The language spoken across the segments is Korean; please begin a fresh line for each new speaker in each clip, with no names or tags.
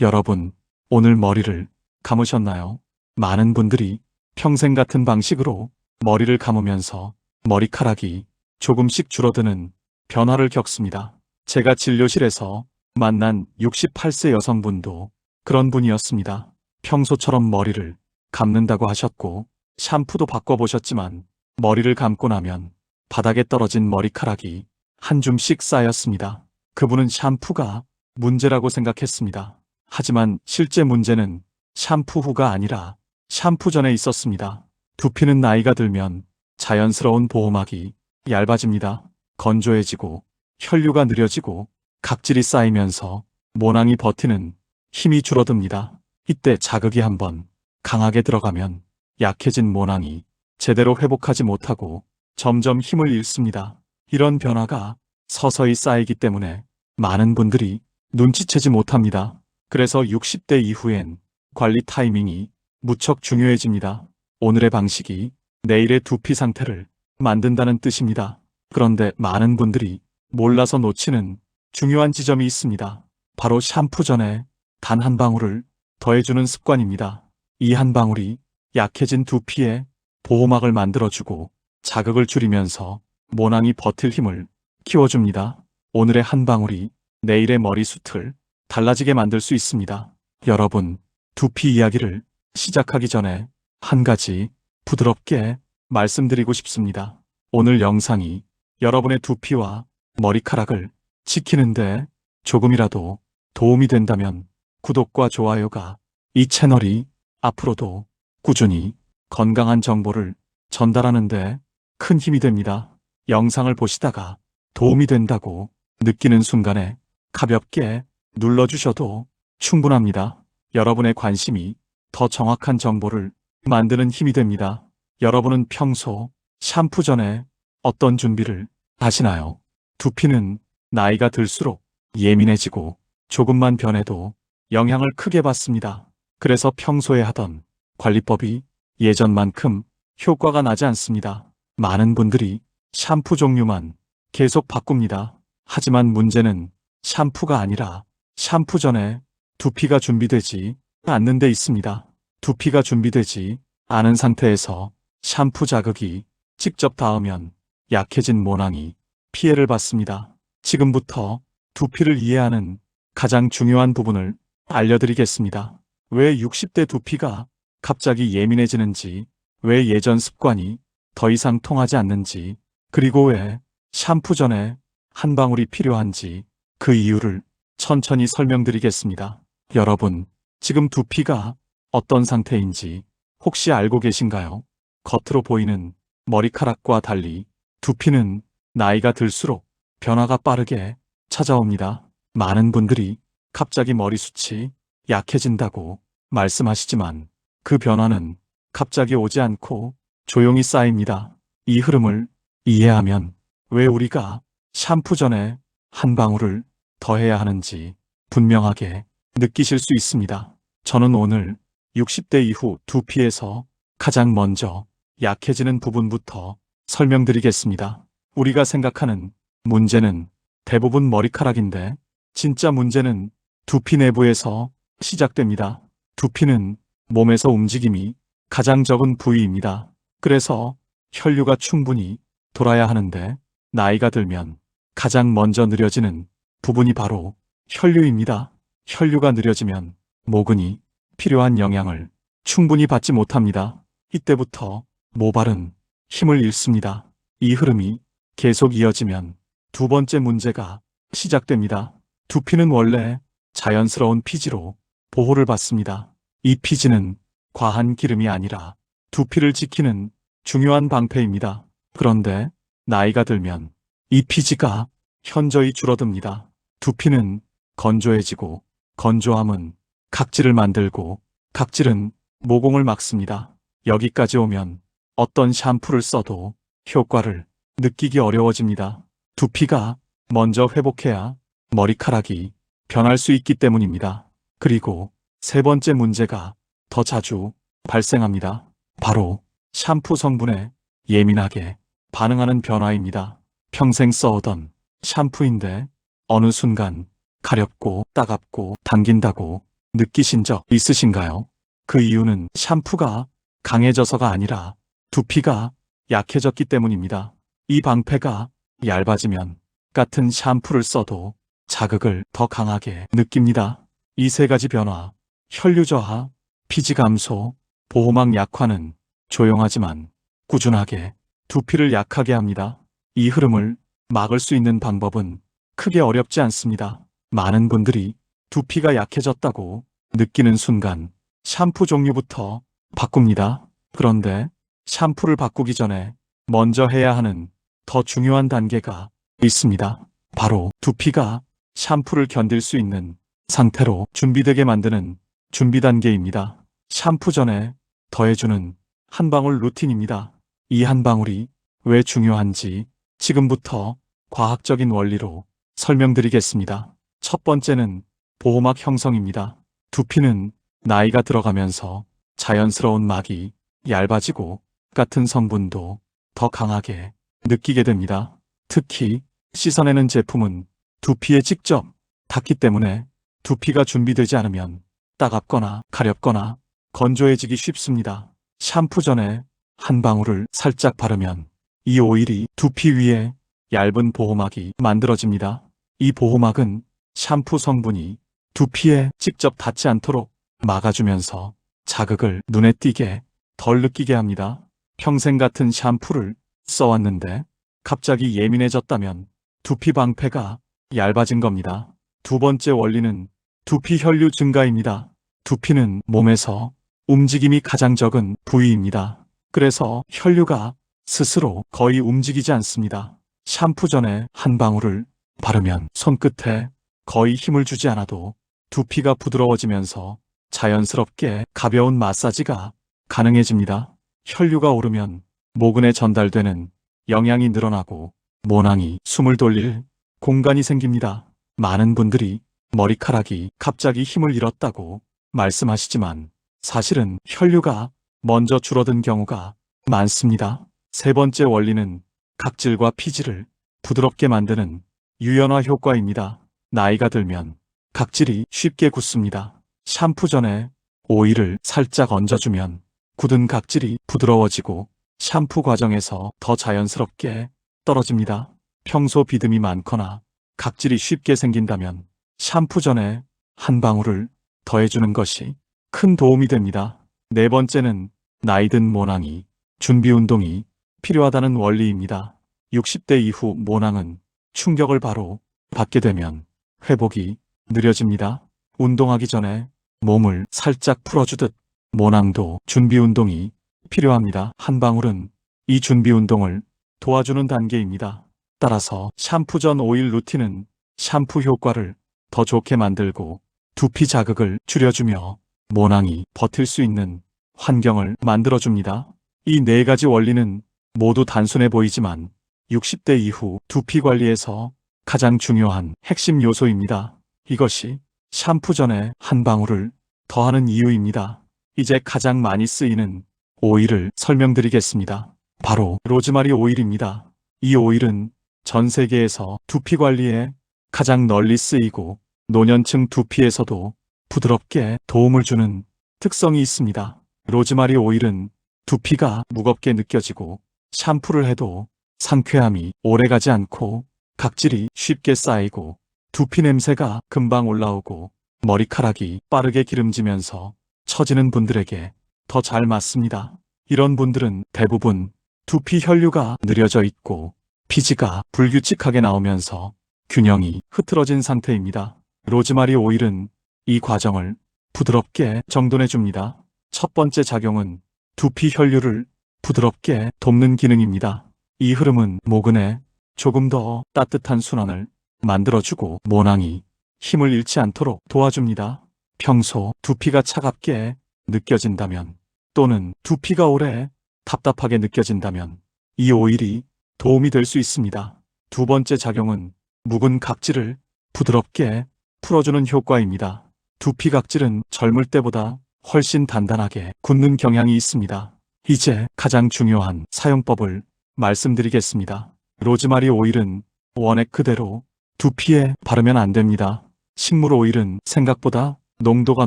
여러분, 오늘 머리를 감으셨나요? 많은 분들이 평생 같은 방식으로 머리를 감으면서 머리카락이 조금씩 줄어드는 변화를 겪습니다. 제가 진료실에서 만난 68세 여성분도 그런 분이었습니다. 평소처럼 머리를 감는다고 하셨고 샴푸도 바꿔보셨지만 머리를 감고 나면 바닥에 떨어진 머리카락이 한 줌씩 쌓였습니다. 그분은 샴푸가 문제라고 생각했습니다. 하지만 실제 문제는 샴푸 후가 아니라 샴푸 전에 있었습니다. 두피는 나이가 들면 자연스러운 보호막이 얇아집니다. 건조해지고 혈류가 느려지고 각질이 쌓이면서 모낭이 버티는 힘이 줄어듭니다. 이때 자극이 한번 강하게 들어가면 약해진 모낭이 제대로 회복하지 못하고 점점 힘을 잃습니다. 이런 변화가 서서히 쌓이기 때문에 많은 분들이 눈치채지 못합니다. 그래서 60대 이후엔 관리 타이밍이 무척 중요해집니다. 오늘의 방식이 내일의 두피 상태를 만든다는 뜻입니다. 그런데 많은 분들이 몰라서 놓치는 중요한 지점이 있습니다. 바로 샴푸 전에 단 한 방울을 더해주는 습관입니다. 이 한 방울이 약해진 두피에 보호막을 만들어주고 자극을 줄이면서 모낭이 버틸 힘을 키워줍니다. 오늘의 한 방울이 내일의 머리숱을 달라지게 만들 수 있습니다. 여러분, 두피 이야기를 시작하기 전에 한 가지 부드럽게 말씀드리고 싶습니다. 오늘 영상이 여러분의 두피와 머리카락을 지키는데 조금이라도 도움이 된다면 구독과 좋아요가 이 채널이 앞으로도 꾸준히 건강한 정보를 전달하는데 큰 힘이 됩니다. 영상을 보시다가 도움이 된다고 느끼는 순간에 가볍게 눌러주셔도 충분합니다. 여러분의 관심이 더 정확한 정보를 만드는 힘이 됩니다. 여러분은 평소 샴푸 전에 어떤 준비를 하시나요? 두피는 나이가 들수록 예민해지고 조금만 변해도 영향을 크게 받습니다. 그래서 평소에 하던 관리법이 예전만큼 효과가 나지 않습니다. 많은 분들이 샴푸 종류만 계속 바꿉니다. 하지만 문제는 샴푸가 아니라 샴푸 전에 두피가 준비되지 않는 데 있습니다. 두피가 준비되지 않은 상태에서 샴푸 자극이 직접 닿으면 약해진 모낭이 피해를 받습니다. 지금부터 두피를 이해하는 가장 중요한 부분을 알려드리겠습니다. 왜 60대 두피가 갑자기 예민해지는지, 왜 예전 습관이 더 이상 통하지 않는지, 그리고 왜 샴푸 전에 한 방울이 필요한지 그 이유를 천천히 설명드리겠습니다. 여러분, 지금 두피가 어떤 상태인지 혹시 알고 계신가요? 겉으로 보이는 머리카락과 달리 두피는 나이가 들수록 변화가 빠르게 찾아옵니다. 많은 분들이 갑자기 머리숱이 약해진다고 말씀하시지만 그 변화는 갑자기 오지 않고 조용히 쌓입니다. 이 흐름을 이해하면 왜 우리가 샴푸 전에 한 방울을 더해야 하는지 분명하게 느끼실 수 있습니다. 저는 오늘 60대 이후 두피에서 가장 먼저 약해지는 부분부터 설명드리겠습니다. 우리가 생각하는 문제는 대부분 머리카락인데 진짜 문제는 두피 내부에서 시작됩니다. 두피는 몸에서 움직임이 가장 적은 부위입니다. 그래서 혈류가 충분히 돌아야 하는데 나이가 들면 가장 먼저 느려지는 부분이 바로 혈류입니다. 혈류가 느려지면 모근이 필요한 영양을 충분히 받지 못합니다. 이때부터 모발은 힘을 잃습니다. 이 흐름이 계속 이어지면 두 번째 문제가 시작됩니다. 두피는 원래 자연스러운 피지로 보호를 받습니다. 이 피지는 과한 기름이 아니라 두피를 지키는 중요한 방패입니다. 그런데 나이가 들면 이 피지가 현저히 줄어듭니다. 두피는 건조해지고 건조함은 각질을 만들고 각질은 모공을 막습니다. 여기까지 오면 어떤 샴푸를 써도 효과를 느끼기 어려워집니다. 두피가 먼저 회복해야 머리카락이 변할 수 있기 때문입니다. 그리고 세 번째 문제가 더 자주 발생합니다. 바로 샴푸 성분에 예민하게 반응하는 변화입니다. 평생 써오던 샴푸인데 어느 순간 가렵고 따갑고 당긴다고 느끼신 적 있으신가요? 그 이유는 샴푸가 강해져서가 아니라 두피가 약해졌기 때문입니다. 이 방패가 얇아지면 같은 샴푸를 써도 자극을 더 강하게 느낍니다. 이 세 가지 변화, 혈류 저하, 피지 감소, 보호막 약화는 조용하지만 꾸준하게 두피를 약하게 합니다. 이 흐름을 막을 수 있는 방법은 크게 어렵지 않습니다. 많은 분들이 두피가 약해졌다고 느끼는 순간 샴푸 종류부터 바꿉니다. 그런데 샴푸를 바꾸기 전에 먼저 해야 하는 더 중요한 단계가 있습니다. 바로 두피가 샴푸를 견딜 수 있는 상태로 준비되게 만드는 준비 단계입니다. 샴푸 전에 더해주는 한 방울 루틴입니다. 이 한 방울이 왜 중요한지 지금부터 과학적인 원리로 설명드리겠습니다. 첫 번째는 보호막 형성입니다. 두피는 나이가 들어가면서 자연스러운 막이 얇아지고 같은 성분도 더 강하게 느끼게 됩니다. 특히 씻어내는 제품은 두피에 직접 닿기 때문에 두피가 준비되지 않으면 따갑거나 가렵거나 건조해지기 쉽습니다. 샴푸 전에 한 방울을 살짝 바르면 이 오일이 두피 위에 얇은 보호막이 만들어집니다. 이 보호막은 샴푸 성분이 두피에 직접 닿지 않도록 막아주면서 자극을 눈에 띄게 덜 느끼게 합니다. 평생 같은 샴푸를 써왔는데 갑자기 예민해졌다면 두피 방패가 얇아진 겁니다. 두 번째 원리는 두피 혈류 증가입니다. 두피는 몸에서 움직임이 가장 적은 부위입니다. 그래서 혈류가 스스로 거의 움직이지 않습니다. 샴푸 전에 한 방울을 바르면 손끝에 거의 힘을 주지 않아도 두피가 부드러워지면서 자연스럽게 가벼운 마사지가 가능해집니다. 혈류가 오르면 모근에 전달되는 영양이 늘어나고 모낭이 숨을 돌릴 공간이 생깁니다. 많은 분들이 머리카락이 갑자기 힘을 잃었다고 말씀하시지만 사실은 혈류가 먼저 줄어든 경우가 많습니다. 세 번째 원리는 각질과 피지를 부드럽게 만드는 유연화 효과입니다. 나이가 들면 각질이 쉽게 굳습니다. 샴푸 전에 오일을 살짝 얹어주면 굳은 각질이 부드러워지고 샴푸 과정에서 더 자연스럽게 떨어집니다. 평소 비듬이 많거나 각질이 쉽게 생긴다면 샴푸 전에 한 방울을 더해주는 것이 큰 도움이 됩니다. 네 번째는 나이든 모낭이 준비 운동이 필요하다는 원리입니다. 60대 이후 모낭은 충격을 바로 받게 되면 회복이 느려집니다. 운동하기 전에 몸을 살짝 풀어주듯 모낭도 준비 운동이 필요합니다. 한 방울은 이 준비 운동을 도와주는 단계입니다. 따라서 샴푸 전 오일 루틴은 샴푸 효과를 더 좋게 만들고 두피 자극을 줄여주며 모낭이 버틸 수 있는 환경을 만들어줍니다. 이 네 가지 원리는 모두 단순해 보이지만 60대 이후 두피 관리에서 가장 중요한 핵심 요소입니다. 이것이 샴푸 전에 한 방울을 더하는 이유입니다. 이제 가장 많이 쓰이는 오일을 설명드리겠습니다. 바로 로즈마리 오일입니다. 이 오일은 전 세계에서 두피 관리에 가장 널리 쓰이고 노년층 두피에서도 부드럽게 도움을 주는 특성이 있습니다. 로즈마리 오일은 두피가 무겁게 느껴지고 샴푸를 해도 상쾌함이 오래가지 않고 각질이 쉽게 쌓이고 두피 냄새가 금방 올라오고 머리카락이 빠르게 기름지면서 처지는 분들에게 더 잘 맞습니다. 이런 분들은 대부분 두피 혈류가 느려져 있고 피지가 불규칙하게 나오면서 균형이 흐트러진 상태입니다. 로즈마리 오일은 이 과정을 부드럽게 정돈해 줍니다. 첫 번째 작용은 두피 혈류를 부드럽게 돕는 기능입니다. 이 흐름은 모근에 조금 더 따뜻한 순환을 만들어주고 모낭이 힘을 잃지 않도록 도와줍니다. 평소 두피가 차갑게 느껴진다면 또는 두피가 오래 답답하게 느껴진다면 이 오일이 도움이 될 수 있습니다. 두 번째 작용은 묵은 각질을 부드럽게 풀어주는 효과입니다. 두피 각질은 젊을 때보다 훨씬 단단하게 굳는 경향이 있습니다. 이제 가장 중요한 사용법을 말씀드리겠습니다. 로즈마리 오일은 원액 그대로 두피에 바르면 안 됩니다. 식물 오일은 생각보다 농도가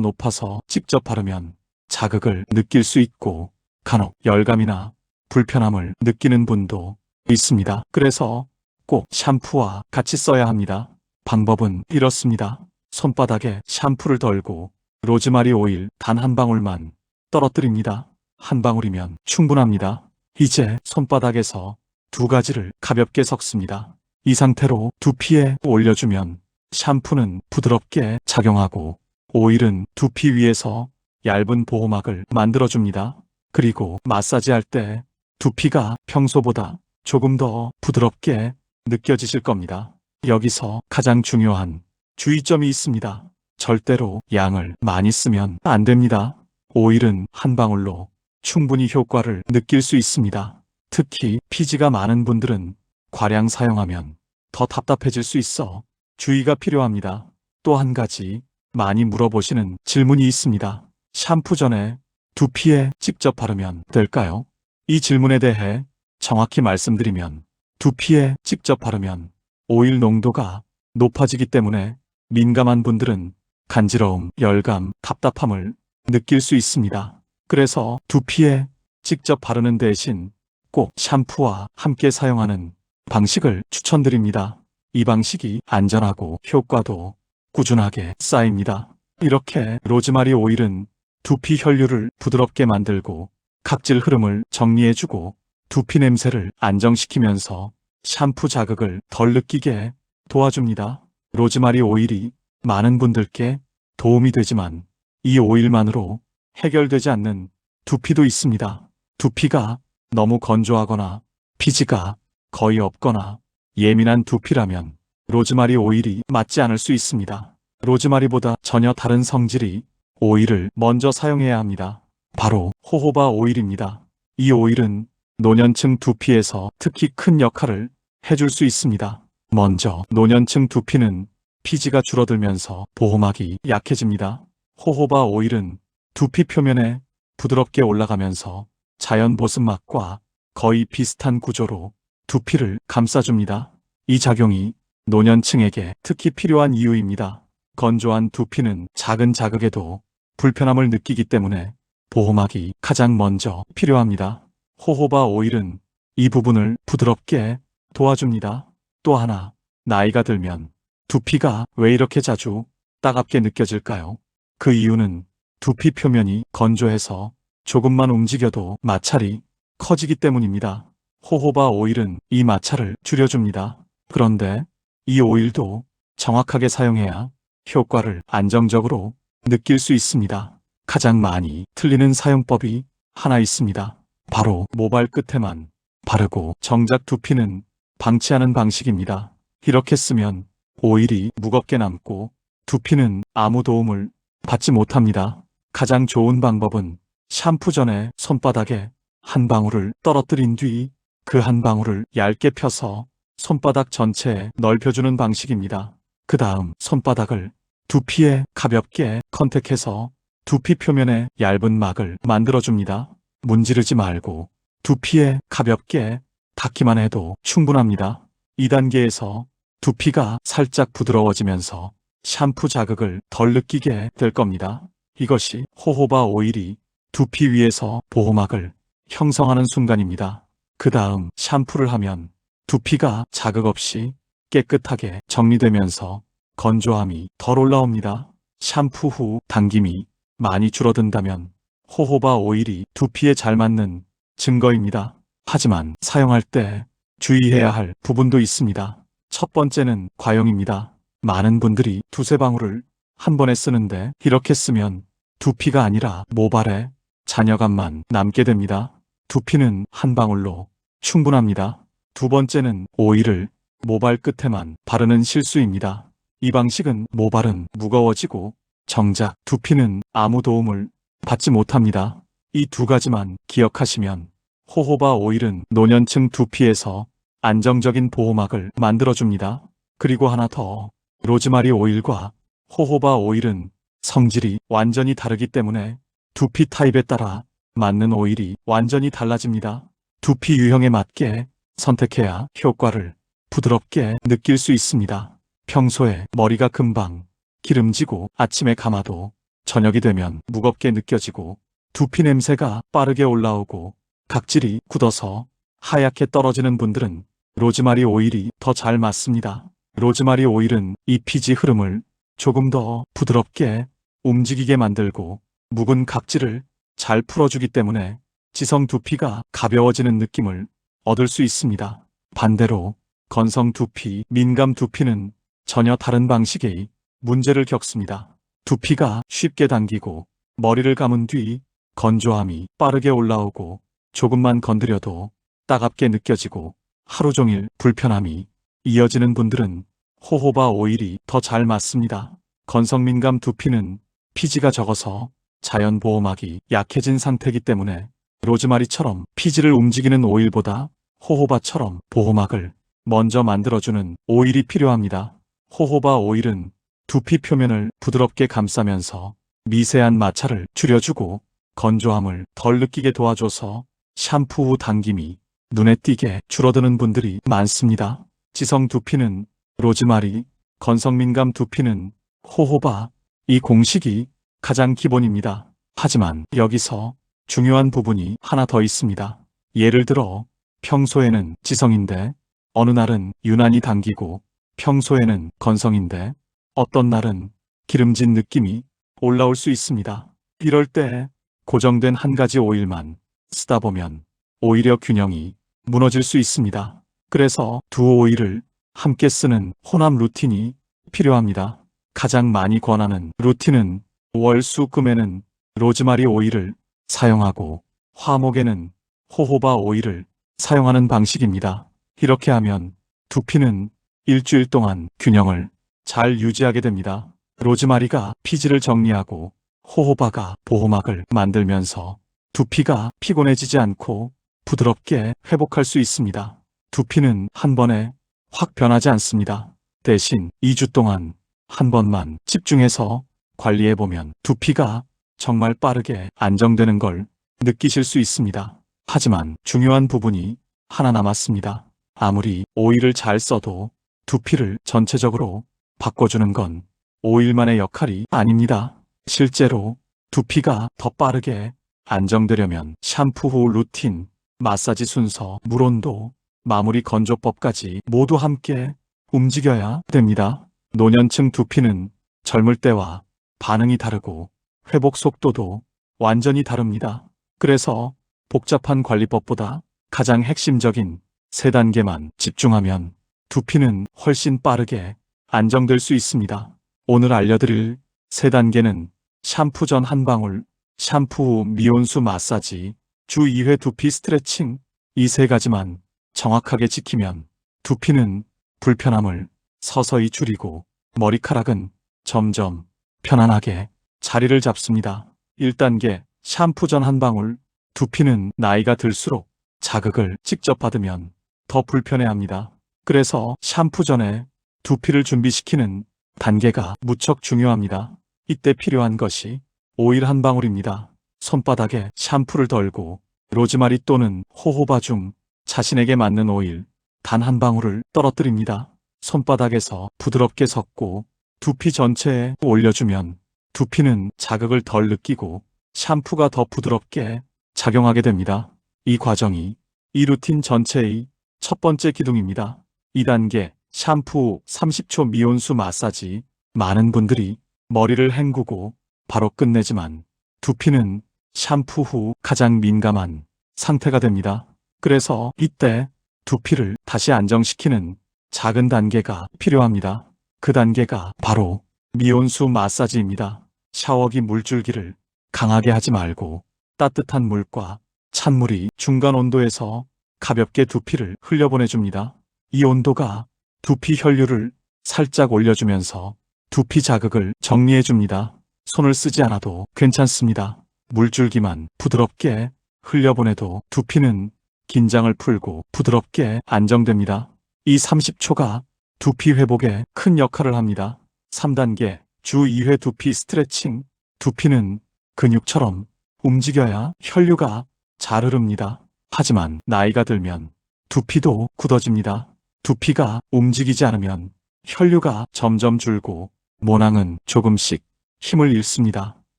높아서 직접 바르면 자극을 느낄 수 있고 간혹 열감이나 불편함을 느끼는 분도 있습니다. 그래서 꼭 샴푸와 같이 써야 합니다. 방법은 이렇습니다. 손바닥에 샴푸를 덜고 로즈마리 오일 단 한 방울만 떨어뜨립니다. 한 방울이면 충분합니다. 이제 손바닥에서 두 가지를 가볍게 섞습니다. 이 상태로 두피에 올려주면 샴푸는 부드럽게 작용하고 오일은 두피 위에서 얇은 보호막을 만들어줍니다. 그리고 마사지할 때 두피가 평소보다 조금 더 부드럽게 느껴지실 겁니다. 여기서 가장 중요한 주의점이 있습니다. 절대로 양을 많이 쓰면 안 됩니다. 오일은 한 방울로 충분히 효과를 느낄 수 있습니다. 특히 피지가 많은 분들은 과량 사용하면 더 답답해질 수 있어 주의가 필요합니다. 또 한 가지 많이 물어보시는 질문이 있습니다. 샴푸 전에 두피에 직접 바르면 될까요? 이 질문에 대해 정확히 말씀드리면 두피에 직접 바르면 오일 농도가 높아지기 때문에 민감한 분들은 간지러움, 열감, 답답함을 느낄 수 있습니다. 그래서 두피에 직접 바르는 대신 꼭 샴푸와 함께 사용하는 방식을 추천드립니다. 이 방식이 안전하고 효과도 꾸준하게 쌓입니다. 이렇게 로즈마리 오일은 두피 혈류를 부드럽게 만들고 각질 흐름을 정리해주고 두피 냄새를 안정시키면서 샴푸 자극을 덜 느끼게 도와줍니다. 로즈마리 오일이 많은 분들께 도움이 되지만 이 오일만으로 해결되지 않는 두피도 있습니다. 두피가 너무 건조하거나 피지가 거의 없거나 예민한 두피라면 로즈마리 오일이 맞지 않을 수 있습니다. 로즈마리보다 전혀 다른 성질이 오일을 먼저 사용해야 합니다. 바로 호호바 오일입니다. 이 오일은 노년층 두피에서 특히 큰 역할을 해줄 수 있습니다. 먼저 노년층 두피는 피지가 줄어들면서 보호막이 약해집니다. 호호바 오일은 두피 표면에 부드럽게 올라가면서 자연 보습막과 거의 비슷한 구조로 두피를 감싸줍니다. 이 작용이 노년층에게 특히 필요한 이유입니다. 건조한 두피는 작은 자극에도 불편함을 느끼기 때문에 보호막이 가장 먼저 필요합니다. 호호바 오일은 이 부분을 부드럽게 도와줍니다. 또 하나, 나이가 들면 두피가 왜 이렇게 자주 따갑게 느껴질까요? 그 이유는 두피 표면이 건조해서 조금만 움직여도 마찰이 커지기 때문입니다. 호호바 오일은 이 마찰을 줄여줍니다. 그런데 이 오일도 정확하게 사용해야 효과를 안정적으로 느낄 수 있습니다. 가장 많이 틀리는 사용법이 하나 있습니다. 바로 모발 끝에만 바르고 정작 두피는 방치하는 방식입니다. 이렇게 쓰면 오일이 무겁게 남고 두피는 아무 도움을 받지 못합니다. 가장 좋은 방법은 샴푸 전에 손바닥에 한 방울을 떨어뜨린 뒤 그 한 방울을 얇게 펴서 손바닥 전체에 넓혀주는 방식입니다. 그 다음 손바닥을 두피에 가볍게 컨택해서 두피 표면에 얇은 막을 만들어줍니다. 문지르지 말고 두피에 가볍게 닿기만 해도 충분합니다. 2단계에서 두피가 살짝 부드러워지면서 샴푸 자극을 덜 느끼게 될 겁니다. 이것이 호호바 오일이 두피 위에서 보호막을 형성하는 순간입니다. 그 다음 샴푸를 하면 두피가 자극 없이 깨끗하게 정리되면서 건조함이 덜 올라옵니다. 샴푸 후 당김이 많이 줄어든다면 호호바 오일이 두피에 잘 맞는 증거입니다. 하지만 사용할 때 주의해야 할 부분도 있습니다. 첫 번째는 과용입니다. 많은 분들이 두세 방울을 한 번에 쓰는데 이렇게 쓰면 두피가 아니라 모발에 잔여감만 남게 됩니다. 두피는 한 방울로 충분합니다. 두 번째는 오일을 모발 끝에만 바르는 실수입니다. 이 방식은 모발은 무거워지고 정작 두피는 아무 도움을 받지 못합니다. 이 두 가지만 기억하시면 호호바 오일은 노년층 두피에서 안정적인 보호막을 만들어줍니다. 그리고 하나 더, 로즈마리 오일과 호호바 오일은 성질이 완전히 다르기 때문에 두피 타입에 따라 맞는 오일이 완전히 달라집니다. 두피 유형에 맞게 선택해야 효과를 부드럽게 느낄 수 있습니다. 평소에 머리가 금방 기름지고 아침에 감아도 저녁이 되면 무겁게 느껴지고 두피 냄새가 빠르게 올라오고 각질이 굳어서 하얗게 떨어지는 분들은 로즈마리 오일이 더 잘 맞습니다. 로즈마리 오일은 이 피지 흐름을 조금 더 부드럽게 움직이게 만들고 묵은 각질을 잘 풀어주기 때문에 지성 두피가 가벼워지는 느낌을 얻을 수 있습니다. 반대로 건성 두피, 민감 두피는 전혀 다른 방식의 문제를 겪습니다. 두피가 쉽게 당기고 머리를 감은 뒤 건조함이 빠르게 올라오고 조금만 건드려도 따갑게 느껴지고 하루 종일 불편함이 이어지는 분들은 호호바 오일이 더 잘 맞습니다. 건성민감 두피는 피지가 적어서 자연 보호막이 약해진 상태이기 때문에 로즈마리처럼 피지를 움직이는 오일보다 호호바처럼 보호막을 먼저 만들어주는 오일이 필요합니다. 호호바 오일은 두피 표면을 부드럽게 감싸면서 미세한 마찰을 줄여주고 건조함을 덜 느끼게 도와줘서 샴푸 후 당김이 눈에 띄게 줄어드는 분들이 많습니다. 지성 두피는 로즈마리, 건성민감 두피는 호호바, 이 공식이 가장 기본입니다. 하지만 여기서 중요한 부분이 하나 더 있습니다. 예를 들어 평소에는 지성인데 어느 날은 유난히 당기고 평소에는 건성인데 어떤 날은 기름진 느낌이 올라올 수 있습니다. 이럴 때 고정된 한 가지 오일만 쓰다 보면 오히려 균형이 무너질 수 있습니다. 그래서 두 오일을 함께 쓰는 혼합 루틴이 필요합니다. 가장 많이 권하는 루틴은 월수금에는 로즈마리 오일을 사용하고 화목에는 호호바 오일을 사용하는 방식입니다. 이렇게 하면 두피는 일주일 동안 균형을 잘 유지하게 됩니다. 로즈마리가 피지를 정리하고 호호바가 보호막을 만들면서 두피가 피곤해지지 않고 부드럽게 회복할 수 있습니다. 두피는 한 번에 확 변하지 않습니다. 대신 2주 동안 한 번만 집중해서 관리해보면 두피가 정말 빠르게 안정되는 걸 느끼실 수 있습니다. 하지만 중요한 부분이 하나 남았습니다. 아무리 오일을 잘 써도 두피를 전체적으로 바꿔주는 건 오일만의 역할이 아닙니다. 실제로 두피가 더 빠르게 안정되려면 샴푸 후 루틴, 마사지 순서, 물온도, 마무리 건조법까지 모두 함께 움직여야 됩니다. 노년층 두피는 젊을 때와 반응이 다르고 회복 속도도 완전히 다릅니다. 그래서 복잡한 관리법보다 가장 핵심적인 세 단계만 집중하면 두피는 훨씬 빠르게 안정될 수 있습니다. 오늘 알려드릴 세 단계는 샴푸 전 한 방울, 샴푸 후 미온수 마사지, 주 2회 두피 스트레칭 이 세 가지만 정확하게 지키면 두피는 불편함을 서서히 줄이고 머리카락은 점점 편안하게 자리를 잡습니다. 1단계 샴푸 전 한 방울 두피는 나이가 들수록 자극을 직접 받으면 더 불편해합니다. 그래서 샴푸 전에 두피를 준비시키는 단계가 무척 중요합니다. 이때 필요한 것이 오일 한 방울입니다. 손바닥에 샴푸를 덜고 로즈마리 또는 호호바 중 자신에게 맞는 오일 단 한 방울을 떨어뜨립니다. 손바닥에서 부드럽게 섞고 두피 전체에 올려주면 두피는 자극을 덜 느끼고 샴푸가 더 부드럽게 작용하게 됩니다. 이 과정이 이 루틴 전체의 첫 번째 기둥입니다. 2단계 샴푸 30초 미온수 마사지 많은 분들이 머리를 헹구고 바로 끝내지만 두피는 샴푸 후 가장 민감한 상태가 됩니다. 그래서 이때 두피를 다시 안정시키는 작은 단계가 필요합니다. 그 단계가 바로 미온수 마사지입니다. 샤워기 물줄기를 강하게 하지 말고 따뜻한 물과 찬물이 중간 온도에서 가볍게 두피를 흘려보내줍니다. 이 온도가 두피 혈류를 살짝 올려주면서 두피 자극을 정리해줍니다. 손을 쓰지 않아도 괜찮습니다. 물줄기만 부드럽게 흘려보내도 두피는 긴장을 풀고 부드럽게 안정됩니다. 이 30초가 두피 회복에 큰 역할을 합니다. 3단계 주 2회 두피 스트레칭 두피는 근육처럼 움직여야 혈류가 잘 흐릅니다. 하지만 나이가 들면 두피도 굳어집니다. 두피가 움직이지 않으면 혈류가 점점 줄고 모낭은 조금씩 힘을 잃습니다.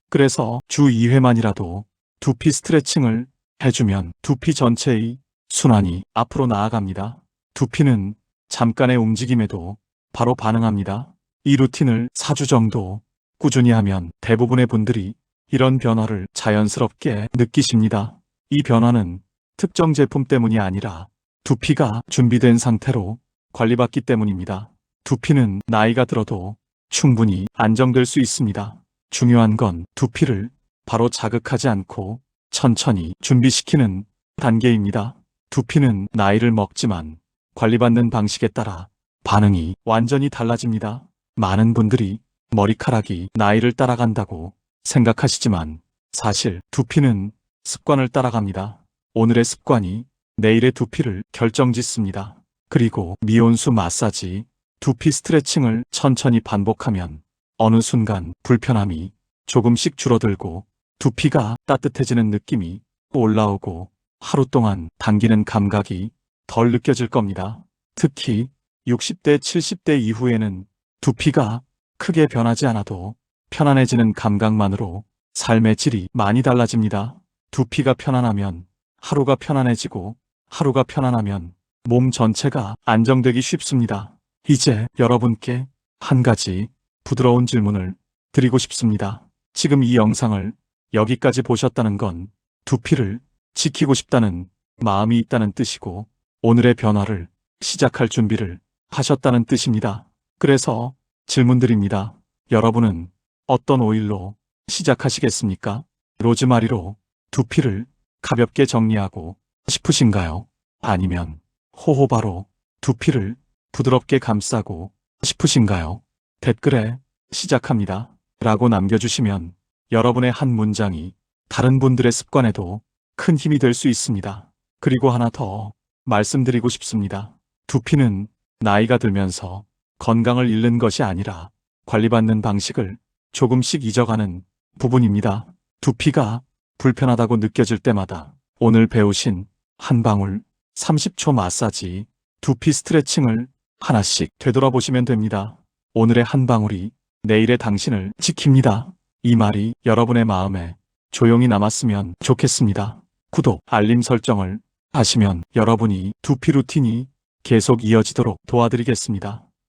그래서 주 2회만이라도 두피 스트레칭을 해주면 두피 전체의 순환이 앞으로 나아갑니다. 두피는 잠깐의 움직임에도 바로 반응합니다. 이 루틴을 4주 정도 꾸준히 하면 대부분의 분들이 이런 변화를 자연스럽게 느끼십니다. 이 변화는 특정 제품 때문이 아니라 두피가 준비된 상태로 관리받기 때문입니다. 두피는 나이가 들어도 충분히 안정될 수 있습니다. 중요한 건 두피를 바로 자극하지 않고 천천히 준비시키는 단계입니다. 두피는 나이를 먹지만 관리받는 방식에 따라 반응이 완전히 달라집니다. 많은 분들이 머리카락이 나이를 따라간다고 생각하시지만 사실 두피는 습관을 따라갑니다. 오늘의 습관이 내일의 두피를 결정짓습니다. 그리고 미온수 마사지, 두피 스트레칭을 천천히 반복하면 어느 순간 불편함이 조금씩 줄어들고 두피가 따뜻해지는 느낌이 올라오고 하루 동안 당기는 감각이 덜 느껴질 겁니다. 특히 60대, 70대 이후에는 두피가 크게 변하지 않아도 편안해지는 감각만으로 삶의 질이 많이 달라집니다. 두피가 편안하면 하루가 편안해지고 하루가 편안하면 몸 전체가 안정되기 쉽습니다. 이제 여러분께 한 가지 부드러운 질문을 드리고 싶습니다. 지금 이 영상을 여기까지 보셨다는 건 두피를 지키고 싶다는 마음이 있다는 뜻이고 오늘의 변화를 시작할 준비를 하셨다는 뜻입니다. 그래서 질문드립니다. 여러분은 어떤 오일로 시작하시겠습니까? 로즈마리로 두피를 가볍게 정리하고 싶으신가요? 아니면 호호바로 두피를 부드럽게 감싸고 싶으신가요? 댓글에 시작합니다. 라고 남겨주시면 여러분의 한 문장이 다른 분들의 습관에도 큰 힘이 될 수 있습니다. 그리고 하나 더 말씀드리고 싶습니다. 두피는 나이가 들면서 건강을 잃는 것이 아니라 관리받는 방식을 조금씩 잊어가는 부분입니다. 두피가 불편하다고 느껴질 때마다 오늘 배우신 한 방울 30초 마사지, 두피 스트레칭을 하나씩 되돌아보시면 됩니다. 오늘의 한 방울이 내일의 당신을 지킵니다. 이 말이 여러분의 마음에 조용히 남았으면 좋겠습니다. 구독, 알림 설정을 하시면 여러분이 두피 루틴이 계속 이어지도록 도와드리겠습니다.